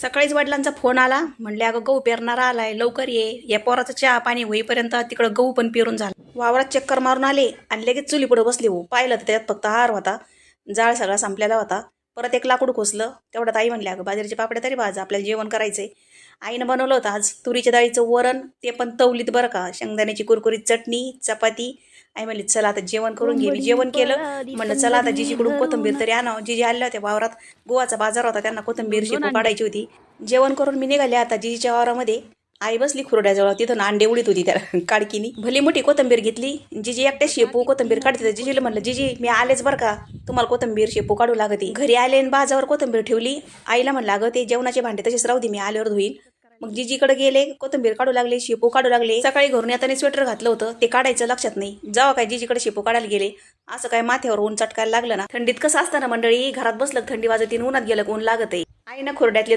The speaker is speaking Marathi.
सकाळीच वडिलांचा फोन आला. म्हणले अगं गहू पेरणारा आलाय लवकर ये. या पोराचं चहा पाणी होईपर्यंत तिकडं गहू पण पेरून झाला. वावरात चक्कर मारून आले आणि लगेच चुली पुढे बसले हो. पाहिलं तर त्यात फक्त हार होता. जाळ सगळा संपलेला होता. परत एक लाकूड खोसलं. तेवढ्यात आई म्हणले अगं बाजरीचे पापडे तरी भाज आपल्याला जेवण करायचंय. आईनं बनवलं होतं आज तुरीच्या डाळीचं वरण ते पण तवलीत बरं का शेंगदाण्याची कुरकुरीत चटणी चपाती. आई म्हणली चला आता जेवण करून घे मी जेवण केलं. म्हणलं चला आता जिजीकडून कोथंबीर तरी आणावं. जिजी आल्या होत्या वावरात. गोवाचा बाजार होता त्यांना कोथंबीर शेपू काढायची होती. जेवण करून मी निघाले आता जिजीच्या वावरामध्ये. आई बसली खुरड्याजवळ तिथं अंडे उडीत होती त्या काडकीनी. भली मोठी कोथंबीर घेतली. जिजी एकट्या शेपू कोथंबीर काढते जिजीला म्हणलं जिजी मी आलेच बरं का? तुम्हाला कोथंबीर शेपू काढू लागते. घरी आले आणि बाजावर कोथंबीर ठेवली. आईला म्हणलं अगं ते जेवणाचे भांडे तसेच राहू दे मी आल्यावर धुईन. मग जिजीकडे गेले कोथंबीर काढू लागले शेपू काढू लागले. सकाळी घरून येताना स्वेटर घातलं होतं ते काढायचं लक्षात नाही. जेव्हा काय जिजीकडे शेपू काढायला गेले असं काय माथ्यावर ऊन चटकायला लागलं ना? थंडीत कसं असतं ना मंडळी? घरात बसलं थंडी वाजत उन्हात गेलं ऊन लागत आहे आईनं खुरड्यातले